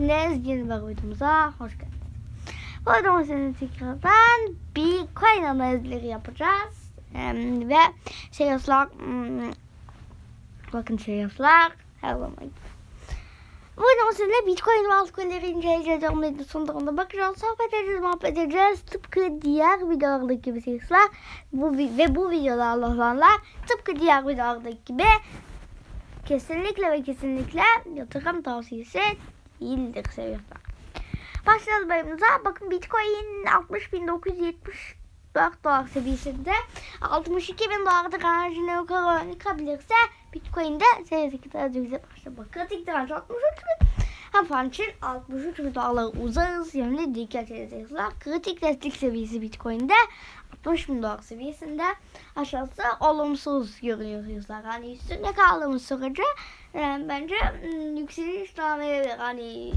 Hepiniz yeni bir videomuza hoş geldiniz. Bu videomuzda senin tekrardan bir coin analizleri yapacağız. Ee, ve şey dostlar hmm, bakın şey dostlar her zaman. Bu videomuzda bitcoin ve altcoin'leri inceleyeceğiz. Onların sonunda ona bakacağız. Sohbet edeceğiz, muhabbet edeceğiz. Tıpkı diğer videolardaki gibi şey dostlar. Bu, ve bu videolarla olanlar tıpkı diğer videolardaki gibi kesinlikle ve kesinlikle yatırım tavsiyesi değildir seviyorlar. Başlayalım bölümümüze. Bakın Bitcoin 60.974 dolar seviyesinde 62 bin dolarda garajını yukarı yıkabilirse Bitcoin'de seviyedeki dövize başta bakın. Kritik direnç 63 bin. Hem fan için 63 bin dolarları uzarız yönlü dikkat edeceğiz. Kritik destek seviyesi Bitcoin'de 60 bin dolar seviyesinde aşağısı olumsuz görünüyor yüzler. Hani üstünde kaldığımız sürece e, bence mm, yükseliş devam edebilir. Hani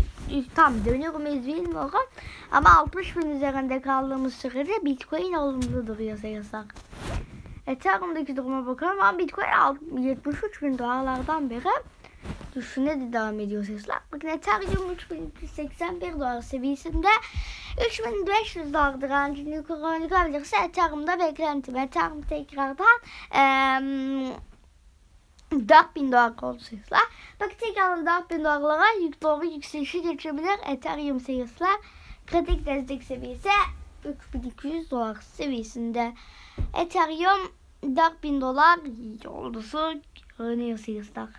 tam dönüyor muyuz bilmiyorum. Ama 60 bin üzerinde kaldığımız sürece Bitcoin olumlu duruyor sayısak. Ethereum'daki duruma bakalım ama Bitcoin alt- 73 bin dolarlardan beri düşüne de devam ediyor sesler. Bakın Ethereum 3381 dolar seviyesinde 3500 dolar direncini yukarı yıkabilirse Ethereum'da beklentim. Ethereum tekrardan eee 4000 dolar oldu sesler. Bakın tekrardan 4000 dolarlara yük doğru yükselişi geçebilir. Ethereum sayıslar kritik destek seviyesi 3200 dolar seviyesinde. Ethereum 4000 dolar oldusu görünüyor sayıslar.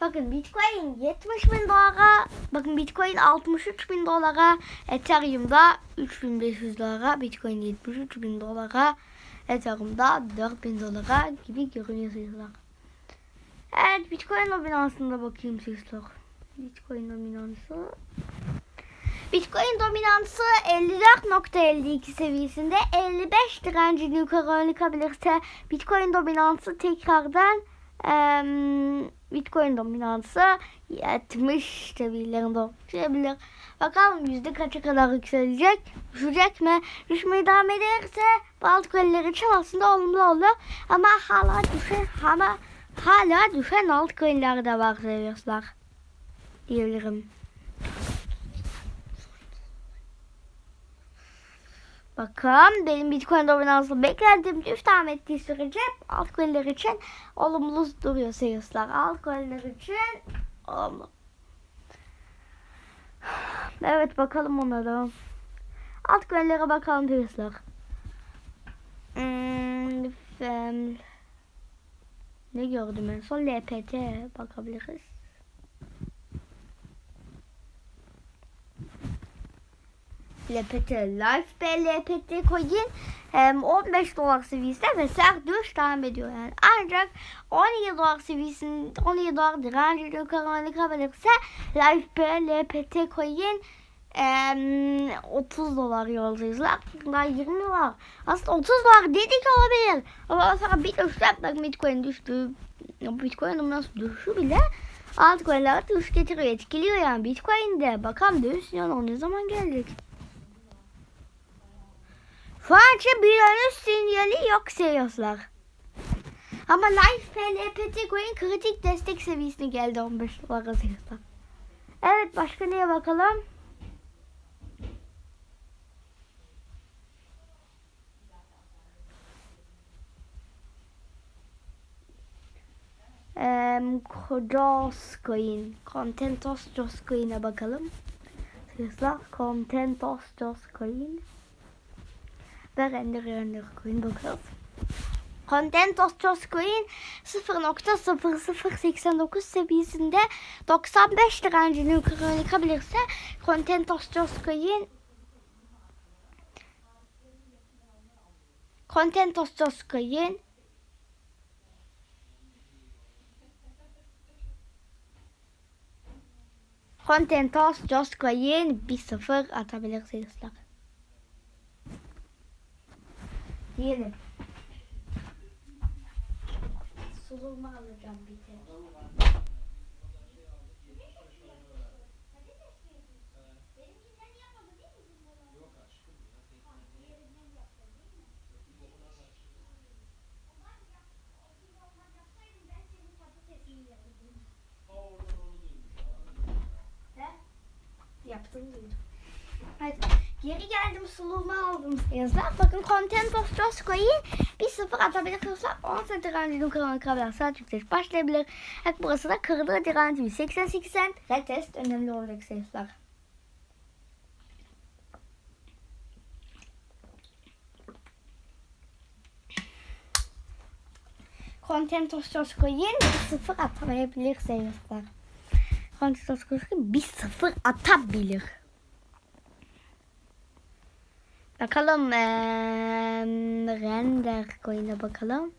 Bakın Bitcoin 70 bin dolara, bakın Bitcoin 63 bin dolara, Ethereum'da 3500 dolara, Bitcoin 73 bin dolara, Ethereum'da 4000 dolara gibi görünüyor sayılar. Evet Bitcoin dominansında bakayım sayılar. Bitcoin dominansı. Bitcoin dominansı 54.52 seviyesinde 55 direncini yukarı yıkabilirse Bitcoin dominansı tekrardan em, Bitcoin dominansı 70 seviyelerinde düşebilir. Bakalım yüzde kaça kadar yükselecek, düşecek mi? Düşmeye devam ederse bazı coinler için aslında olumlu olur. Ama hala düşen ama hala düşen altcoin'ler de var seviyorlar diyebilirim. Bakın benim Bitcoin dominansı beklendiğim üst ettiği sürece altcoin'ler için olumlu duruyor sayıslar. Altcoin'ler için olumlu. Evet bakalım onlara. Altcoin'lere bakalım sayıslar. Hmm, ne gördüm en son? LPT bakabiliriz. LPT Life B LPT coin hem 15 dolar seviyesinde ve sert düşüş ediyor yani. Ancak 17 dolar seviyesinde 17 dolar direnci yukarı yıkabilirse Life B LPT coin em, 30 dolar yolcuyuzlar. Daha 20 dolar. Aslında 30 dolar dedik olabilir. Ama sonra bir düştü. Bitcoin düştü. Bitcoin nasıl düşüşü bile altcoin'ler düş getiriyor. Etkiliyor yani Bitcoin'de. Bakalım döviz yani o ne zaman gelecek? İçin bir dönüş sinyali yok seviyorlar. Ama Life PLPT Coin kritik destek seviyesine geldi 15 dolara seviyorlar. Evet başka neye bakalım? Em, Joss Coin. Contentos Joss Coin'e bakalım. Seviyorlar. Contentos Joss Coin ve render render coin bakıyoruz. Contentos Joss Coin 0.0089 seviyesinde 95 direncini yukarı yıkabilirse Contentos Joss Coin Contentos Joss Coin Contentos Joss Coin 1-0 atabilir Diyelim. Suluğumu alacağım bir tek. attığını duydum. Evet. Geri geldim suluğumu yazlar. Bakın Content of Dogecoin bir sıfır atabilir kırsa 10 sent direncinin kırılma kırabilir. Saat yükseliş başlayabilir. Evet burası da kırdığı direnci 88 cent. Retest önemli olacak sayıslar. Content of bir sıfır atamayabilir sayıslar. Content of bir sıfır atabilir. Bakalım eee render coin'e bakalım.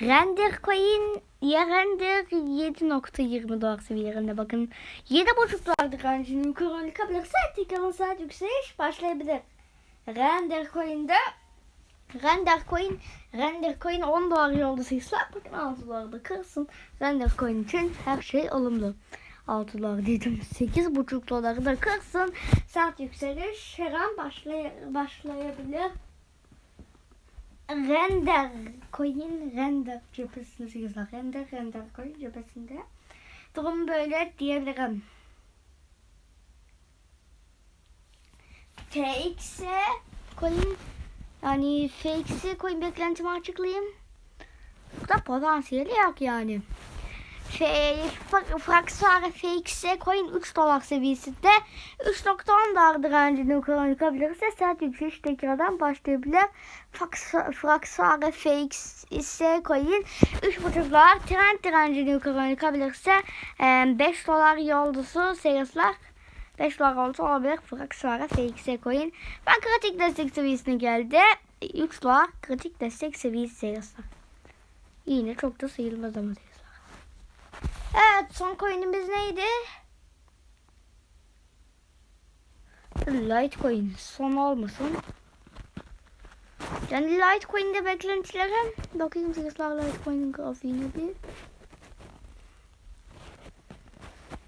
Render coin ya render 7.20 dolar seviyelerinde bakın. 7.5 dolardır range'in yukarı kalırsa tekrar saat yükseliş başlayabilir. Render coin'de Render coin Render coin 10 dolar yolda sayısıyla bakın 6 dolarda kırsın. Render coin için her şey olumlu. 6 dolar dedim. 8,5 doları da kırsın. Saat yükseliş her an başlay başlayabilir. Render coin render cephesinde yazar. Render render coin cephesinde. Durum böyle diyebilirim. TX'e coin yani FX'e coin beklentimi açıklayayım. Burada potansiyeli yok yani. F, Fraksare FX'e coin 3 dolar seviyesinde 3.10 dolar direncini yukarı yıkabilirse saat yükseliş tekrardan başlayabilir. Fraksare FX'e coin 3.5 dolar trend direncini yukarı yıkabilirse 5 dolar yolcusu seyirciler 5 dolar olsa olabilir. Fraksare FX'e coin. Ben kritik destek seviyesine geldi. 3 dolar kritik destek seviyesi seyirciler. Yine çok da sayılmaz ama seyirciler. Son coin'imiz neydi? Litecoin son olmasın. Yani Litecoin'de beklentilerim. Bakayım sizler Litecoin'in grafiğine bir.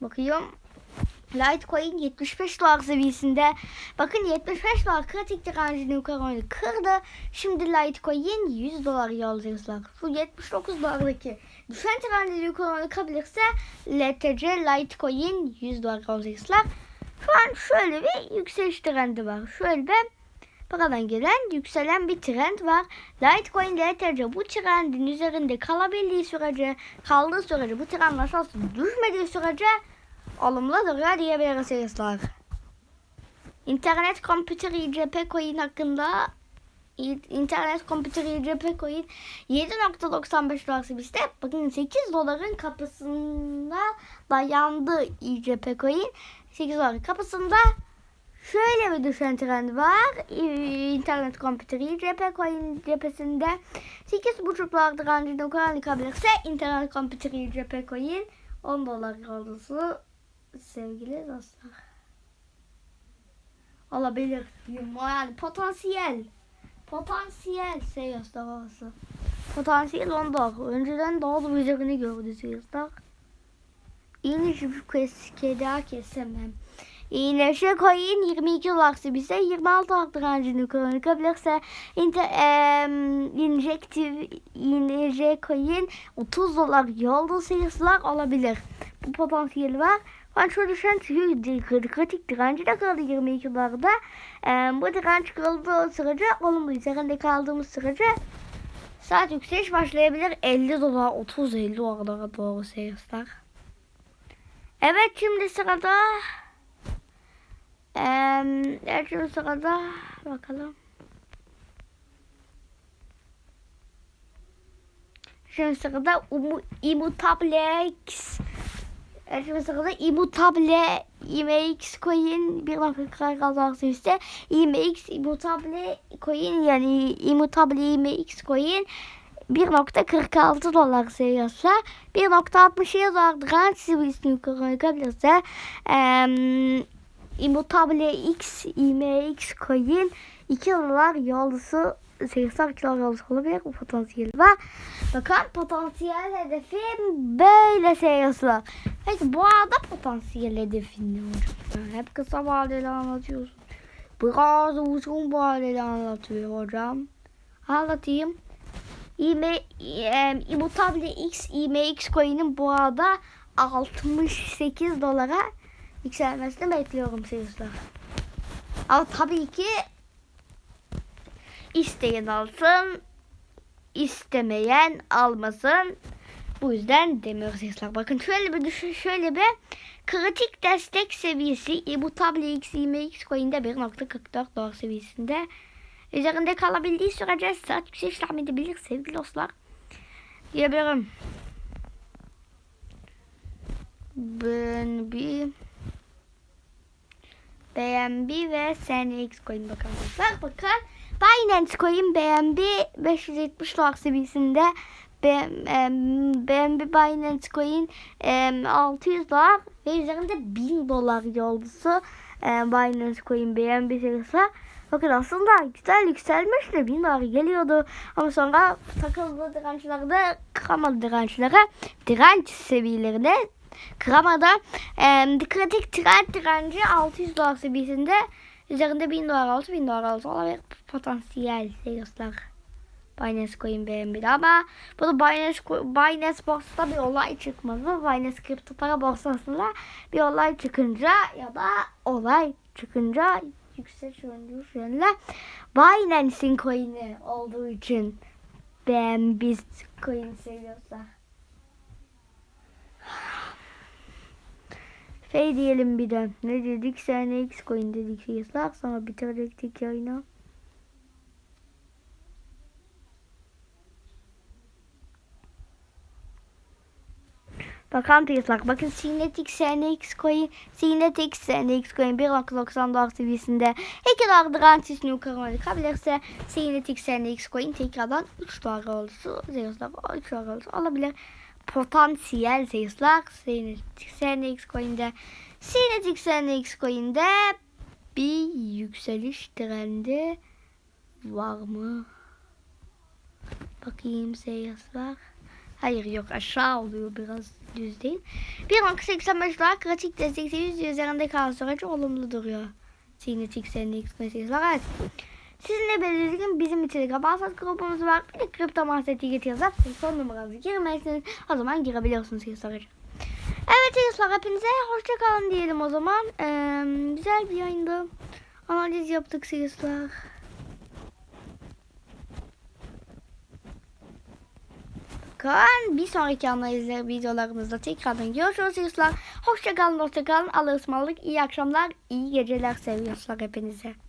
Bakıyorum. Litecoin 75 dolar seviyesinde. Bakın 75 dolar kritik direncini yukarı kırdı. Şimdi Litecoin 100 dolar yolcular. Şu 79 dolardaki düşen direnci yukarı kırabilirse LTC Litecoin 100 dolar yolcular. Şu an şöyle bir yükseliş trendi var. Şöyle bir paradan gelen yükselen bir trend var. Litecoin LTC bu trendin üzerinde kalabildiği sürece kaldığı sürece bu trend aşağısı düşmediği sürece olumludur diyebiliriz seyirciler. İnternet komputer ICP coin hakkında internet komputer ICP coin 7.95 dolar seviyesinde bakın 8 doların kapısında dayandı ICP coin 8 doların kapısında şöyle bir düşen trend var. İnternet komputer ICP coin cephesinde 8.5 dolar direncini yukarı kalabilirse internet komputer ICP coin 10 dolar yolcusu sevgili dostlar. Olabilir. Yani potansiyel. Potansiyel seyir davası. Potansiyel onda. Önceden daha da üzerine gördü. İğneşi bir kez keda kesemem. İğneşe koyun 22 dolar bize 26 dolar direncini yukarı kalırsa inter, e, injektif iğneşe koyun 30 dolar yolda seyirciler olabilir. Bu potansiyeli var. Şu düşen kritik direnci de kaldı 22 dolarda. Ee, bu direnç kırıldığı sürece olumlu üzerinde kaldığımız sürece saat yükseliş başlayabilir. 50 dolar 30-50 dolara doğru seyirler. Evet şimdi sırada ee, evet şimdi sırada bakalım. Şimdi sırada Immutable Evet mesela immutable IMX coin bir dakika kazansı işte IMX immutable coin yani immutable IMX coin 1.46 dolar seviyorsa 1.67 dolar direnç seviyesini yukarı yıkabilirse um, immutable X IMX coin 2 dolar yolcusu 80 kilo yolcusu olabilir bu potansiyeli var. Bakın potansiyel hedefim böyle seviyorsa. Peki bu arada potansiyel hedefin ne olacak? Hep kısa vadeli anlatıyorsun. Biraz uzun vadeli anlatıyor hocam. Anlatayım. İme, e, Immutable X IMX coin'in bu arada 68 dolara yükselmesini bekliyorum seyirciler. Ama tabii ki isteyen alsın, istemeyen almasın. Bu yüzden demiyoruz seyirciler. Bakın şöyle bir düşün, şöyle bir kritik destek seviyesi e, bu tablo X, IMX coin'de 1.44 dolar seviyesinde. Üzerinde kalabildiği sürece saat yüksek işlem edebilir sevgili dostlar. Diyebilirim. Ben bir BNB ve SNX coin bakalım. Bak bakın. Binance coin BNB 570 dolar seviyesinde. BNB Binance coin em, 600 dolar ve üzerinde 1000 dolar yolcusu Binance coin BNB serisi. Bakın aslında güzel yükselmişti. 1000 dolar geliyordu. Ama sonra takıldı dirençlerde kıramadı dirençlere. Direnç seviyelerine kıramadı. Em, kritik trend direnci 600 dolar seviyesinde. Üzerinde 1000 dolar altı 1000 dolar altı olabilir potansiyel seyirciler. Binance Coin BNB'de ama burada Binance, Binance borsasında bir olay çıkmadı. Binance kripto para borsasında bir olay çıkınca ya da olay çıkınca yükseliş yönlü yönle Binance'in coin'i olduğu için BNB coin seviyorsa. Şey diyelim bir de. Ne dedik? Sen X coin dedik seyirciler. Sonra bitirecektik yayını. Bakalım seyirciler. Bakın Signetic SNX coin, Signetic SNX coin 1.90 dolar seviyesinde. İki dolar garantisini yukarı kalabilirse Signetic SNX coin tekrardan 3 dolar oldu. Seyirciler 3 dolar oldu. Olabilir. Potansiyel. Signetic SNX coin'de Signetic SNX coin'de bir yükseliş trendi var mı? Bakayım seyirciler. Hayır yok aşağı oluyor biraz düz değil. 1.85 dolar kritik destek seviyesi üzerinde kalan sürece olumlu duruyor. Signetic SNX var. Evet. Sizinle belirgin bizim Telegram WhatsApp grubumuz var. Bir de kripto mahseti getiriyorsak son numaranızı girmezseniz o zaman girebiliyorsunuz seyirciler. Evet seyirciler hepinize hoşçakalın diyelim o zaman. Ee, güzel bir yayındı. Analiz yaptık seyirciler. Bakın bir sonraki analizler videolarımızda tekrardan görüşürüz seyirciler. Hoşçakalın hoşçakalın. Allah'a ısmarladık. İyi akşamlar, iyi geceler seviyorlar hepinize.